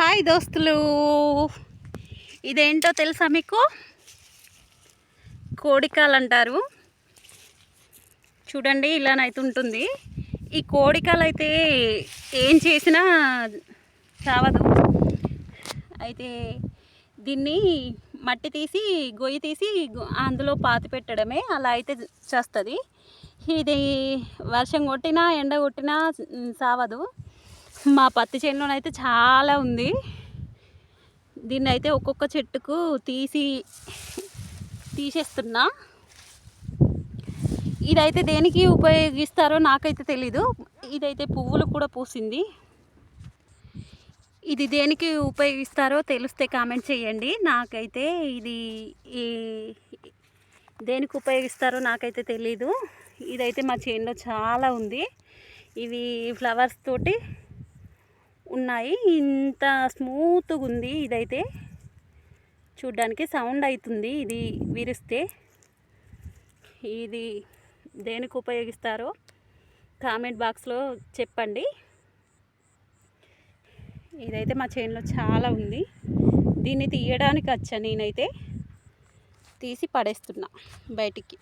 Hi దోస్తులు. ఇదేంటో తెలుసా మీకు? కోడికాలు అంటారు చూడండి ఇలానైతే ఉంటుంది. ఈ కోడికాలు అయితే ఏం చేసినా చావదు. అయితే దీన్ని మట్టి తీసి గొయ్యి తీసి అందులో పాతి పెట్టడమే అలా అయితే చేస్తుంది. ఇది వర్షం కొట్టినా ఎండ కొట్టినా చావదు. మా పత్తి చేనులోనైతే చాలా ఉంది. దీన్ని అయితే ఒక్కొక్క చెట్టుకు తీసి తీసేస్తున్నా. ఇదైతే దేనికి ఉపయోగిస్తారో నాకైతే తెలీదు. ఇదైతే పువ్వులు కూడా పూసింది. ఇది దేనికి ఉపయోగిస్తారో తెలిస్తే కామెంట్ చేయండి. నాకైతే ఇది ఈ దేనికి ఉపయోగిస్తారో నాకైతే తెలీదు. ఇదైతే మా చేనులో చాలా ఉంది. ఇవి ఫ్లవర్స్ తోటి ఉన్నాయి. ఇంత స్మూత్గా ఉంది ఇదైతే. చూడ్డానికి సౌండ్ అవుతుంది ఇది విరిస్తే. ఇది దేనికి ఉపయోగిస్తారో కామెంట్ బాక్స్లో చెప్పండి. ఇదైతే మా చేనులో చాలా ఉంది. దీన్ని తీయడానికి వచ్చా నేనైతే. తీసి పడేస్తున్నా బయటికి.